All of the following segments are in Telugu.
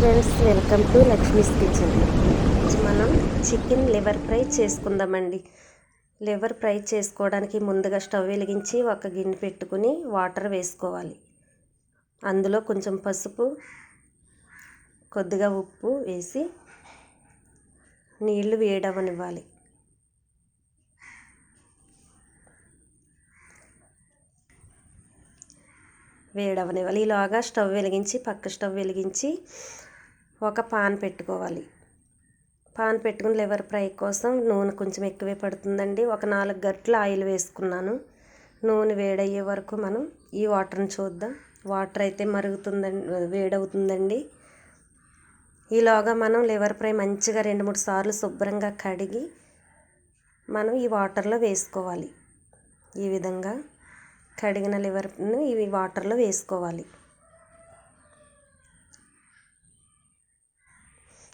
Friends welcome to Lakshmi's kitchen. మనం చికెన్ లివర్ ఫ్రై చేసుకుందామండి. లివర్ ఫ్రై చేసుకోవడానికి ముందుగా స్టవ్ వెలిగించి ఒక గిన్నె పెట్టుకుని వాటర్ వేసుకోవాలి. అందులో కొంచెం పసుపు కొద్దిగా ఉప్పు వేసి నీళ్ళు వేయడమనివ్వాలి వేడవనివ్వాలి. ఈలోగా స్టవ్ వెలిగించి పక్క స్టవ్ వెలిగించి ఒక పాన్ పెట్టుకోవాలి. పాన్ పెట్టుకుని లివర్ ఫ్రై కోసం నూనె కొంచెం ఎక్కువే పడుతుందండి. ఒక నాలుగు గట్లు ఆయిల్ వేసుకున్నాను. నూనె వేడయ్యే వరకు మనం ఈ వాటర్ని చూద్దాం. వాటర్ అయితే మరుగుతుందండి వేడవుతుందండి. ఈలోగా మనం లివర్ ఫ్రై మంచిగా రెండు మూడు సార్లు శుభ్రంగా కడిగి మనం ఈ వాటర్లో వేసుకోవాలి. ఈ విధంగా కడిగిన లివర్ను ఈ వాటర్లో వేసుకోవాలి.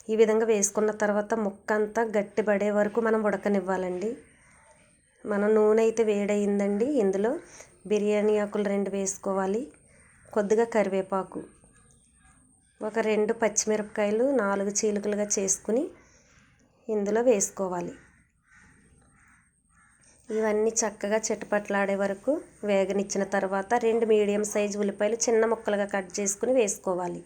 ఈ విధంగా వేసుకున్న తర్వాత ముక్క అంతా గట్టిపడే వరకు మనం ఉడకనివ్వాలండి. మనం నూనె అయితే వేడయిందండి. ఇందులో బిర్యానీ ఆకులు రెండు వేసుకోవాలి. కొద్దిగా కరివేపాకు ఒక రెండు పచ్చిమిరపకాయలు నాలుగు చీలికలుగా చేసుకుని ఇందులో వేసుకోవాలి. ఇవన్నీ చక్కగా చిటపట్లాడే వరకు వేగనిచ్చిన తర్వాత రెండు మీడియం సైజు ఉల్లిపాయలు చిన్న ముక్కలుగా కట్ చేసుకుని వేసుకోవాలి.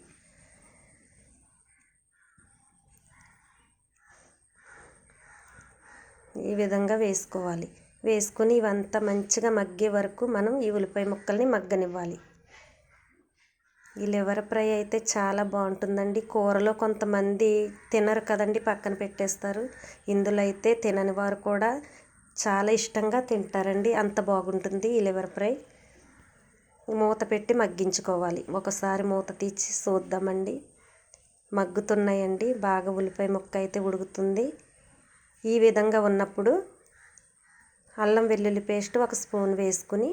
ఈ విధంగా వేసుకోవాలి. వేసుకొని ఇవంతా మంచిగా మగ్గే వరకు మనం ఈ ఉల్లిపాయ ముక్కల్ని మగ్గనివ్వాలి. ఈ లివర్ ఫ్రై అయితే చాలా బాగుంటుందండి. కూరలో కొంతమంది తినరు కదండి పక్కన పెట్టేస్తారు. ఇందులో అయితే తినని వారు కూడా చాలా ఇష్టంగా తింటారండి. అంత బాగుంటుంది ఈ లివర్ ఫ్రై. మూత పెట్టి మగ్గించుకోవాలి. ఒకసారి మూత తీసి చూద్దామండి. మగ్గుతున్నాయండి. బాగా ఉల్లిపాయ ముక్క అయితే ఉడుకుతుంది. ఈ విధంగా ఉన్నప్పుడు అల్లం వెల్లుల్లి పేస్ట్ ఒక స్పూన్ వేసుకుని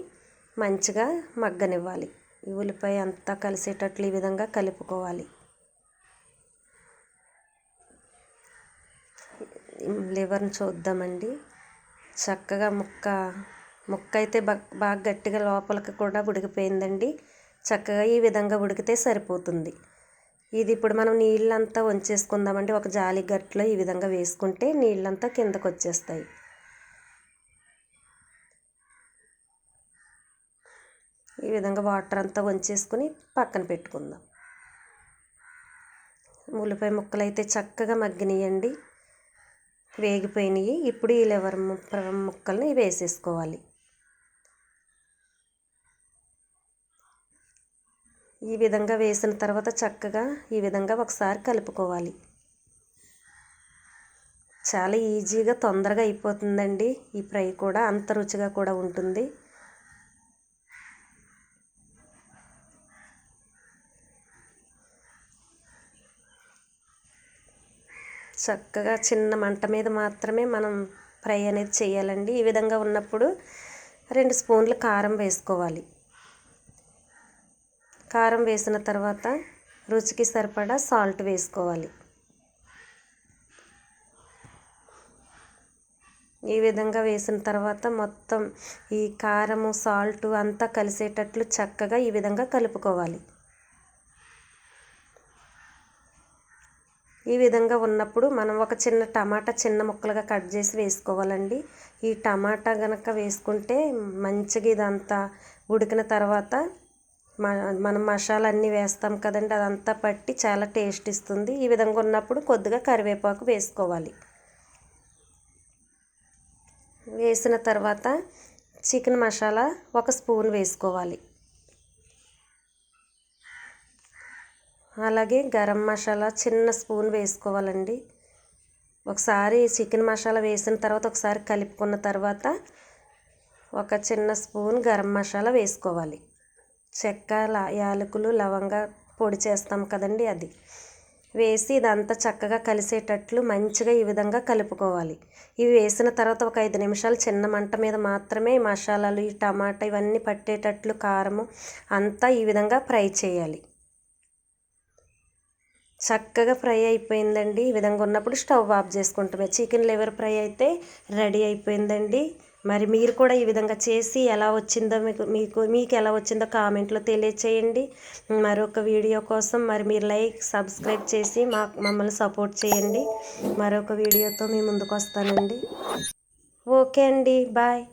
మంచిగా మగ్గనివ్వాలి. ఈ ఉల్లిపాయ అంతా కలిసేటట్లు ఈ విధంగా కలుపుకోవాలి. లివర్ని చూద్దామండి. చక్కగా ముక్క ముక్క అయితే బాగా గట్టిగా లోపలికి కూడా ఉడికిపోయిందండి. చక్కగా ఈ విధంగా ఉడికితే సరిపోతుంది. ఇది ఇప్పుడు మనం నీళ్ళంతా వంచేసుకుందామండి ఒక జాలి గట్లో ఈ విధంగా వేసుకుంటే నీళ్ళంతా కిందకు వచ్చేస్తాయి ఈ విధంగా వాటర్ అంతా వంచేసుకుని పక్కన పెట్టుకుందాం. ఉల్లిపాయ ముక్కలు అయితే చక్కగా మగ్గినాయండి. వేగిపోయినాయి. ఇప్పుడు ఈ లివర్ ముక్కల్ని వేసేసుకోవాలి. ఈ విధంగా వేసిన తర్వాత చక్కగా ఈ విధంగా ఒకసారి కలుపుకోవాలి. చాలా ఈజీగా తొందరగా అయిపోతుందండి. ఈ ఫ్రై కూడా అంత రుచిగా కూడా ఉంటుంది. చక్కగా చిన్న మంట మీద మాత్రమే మనం ఫ్రై అనేది చేయాలండి. ఈ విధంగా ఉన్నప్పుడు రెండు స్పూన్లు కారం వేసుకోవాలి. కారం వేసిన తర్వాత రుచికి సరిపడా సాల్ట్ వేసుకోవాలి. ఈ విధంగా వేసిన తర్వాత మొత్తం ఈ కారము సాల్ట్ అంతా కలిసేటట్లు చక్కగా ఈ విధంగా కలుపుకోవాలి. ఈ విధంగా ఉన్నప్పుడు మనం ఒక చిన్న టమాటా చిన్న ముక్కలుగా కట్ చేసి వేసుకోవాలండి. ఈ టమాటా గనక వేసుకుంటే మంచిగా ఇదంతా ఉడికిన తర్వాత మనం మసాలా అన్నీ వేస్తాం కదండి అదంతా పట్టి చాలా టేస్ట్ ఇస్తుంది. ఈ విధంగా ఉన్నప్పుడు కొద్దిగా కరివేపాకు వేసుకోవాలి. వేసిన తర్వాత చికెన్ మసాలా ఒక స్పూన్ వేసుకోవాలి. అలాగే గరం మసాలా చిన్న స్పూన్ వేసుకోవాలండి. ఒకసారి చికెన్ మసాలా వేసిన తర్వాత ఒకసారి కలుపుకున్న తర్వాత ఒక చిన్న స్పూన్ గరం మసాలా వేసుకోవాలి. చెక్క యాలకులు లవంగా పొడి చేస్తాం కదండి అది. వేసి ఇదంతా చక్కగా కలిసేటట్లు మంచిగా ఈ విధంగా కలుపుకోవాలి. ఇవి వేసిన తర్వాత ఒక ఐదు నిమిషాలు చిన్న మంట మీద మాత్రమే మసాలాలు ఈ టమాటా ఇవన్నీ పట్టేటట్లు కారము అంతా ఈ విధంగా ఫ్రై చేయాలి. చక్కగా ఫ్రై అయిపోయిందండి. ఈ విధంగా ఉన్నప్పుడు స్టవ్ ఆఫ్ చేసుకుంటామే చికెన్ లివర్ ఫ్రై అయితే రెడీ అయిపోయిందండి. మరి మీరు కూడా ఈ విధంగా చేసి ఎలా వచ్చిందో మీకు మీకు మీకు ఎలా వచ్చిందో కామెంట్లో తెలియచేయండి. మరొక వీడియో కోసం మరి మీరు లైక్ సబ్స్క్రైబ్ చేసి మా మమ్మల్ని సపోర్ట్ చేయండి. మరొక వీడియోతో మీ ముందుకు వస్తానండి. ఓకే అండి. బాయ్.